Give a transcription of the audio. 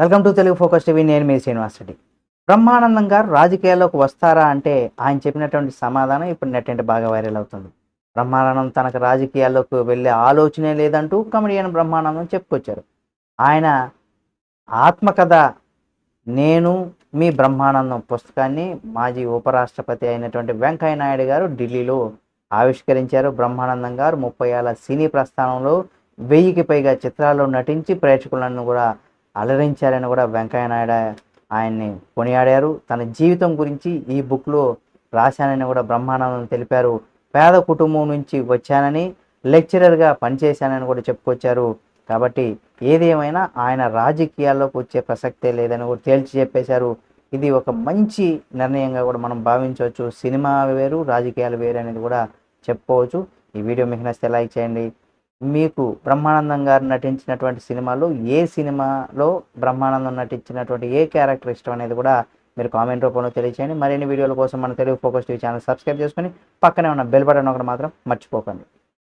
Welcome to Telugu focus TV. నేను మీ శ్రీనివాస్ రెడ్డి. బ్రహ్మానందం గారు రాజకీయాల్లోకి వస్తారా అంటే ఆయన చెప్పినటువంటి సమాధానం ఇప్పుడు నెట్టింటి బాగా వైరల్ అవుతుంది. బ్రహ్మానందం తనకు రాజకీయాల్లోకి వెళ్ళే ఆలోచనే లేదంటూ కమెడియన్ బ్రహ్మానందం చెప్పుకొచ్చారు. ఆయన ఆత్మకథ నేను మీ బ్రహ్మానందం పుస్తకాన్ని మాజీ ఉపరాష్ట్రపతి అయినటువంటి వెంకయ్య నాయుడు గారు ఢిల్లీలో ఆవిష్కరించారు. బ్రహ్మానందం గారు ముప్పై ఏళ్ళ సినీ ప్రస్థానంలో వెయ్యికి పైగా చిత్రాల్లో నటించి ప్రేక్షకులను కూడా అలరించారని కూడా వెంకయ్య నాయుడు ఆయన్ని కొనియాడారు. తన జీవితం గురించి ఈ బుక్లో రాశానని కూడా బ్రహ్మానందం తెలిపారు. పేద కుటుంబం నుంచి వచ్చానని లెక్చరర్గా పనిచేశానని కూడా చెప్పుకొచ్చారు. కాబట్టి ఏదేమైనా ఆయన రాజకీయాల్లోకి వచ్చే ప్రసక్తే లేదని కూడా తేల్చి చెప్పేశారు. ఇది ఒక మంచి నిర్ణయంగా కూడా మనం భావించవచ్చు. సినిమా వేరు రాజకీయాలు వేరు అనేది కూడా చెప్పుకోవచ్చు. ఈ వీడియో మీకు నచ్చితే లైక్ చేయండి. మీకు బ్రహ్మానందం గారు నటించినటువంటి సినిమాలో ఏ సినిమాలో బ్రహ్మానందం నటించినటువంటి ఏ క్యారెక్టర్ ఇష్టం అనేది కూడా మీరు కామెంట్ రూపంలో తెలియచేయండి. మరిన్ని వీడియోల కోసం మన Telugu focus TV channel subscribe చేసుకొని పక్కనే ఉన్న బెల్ బటన్ ఒకటి మాత్రం మర్చిపోకండి.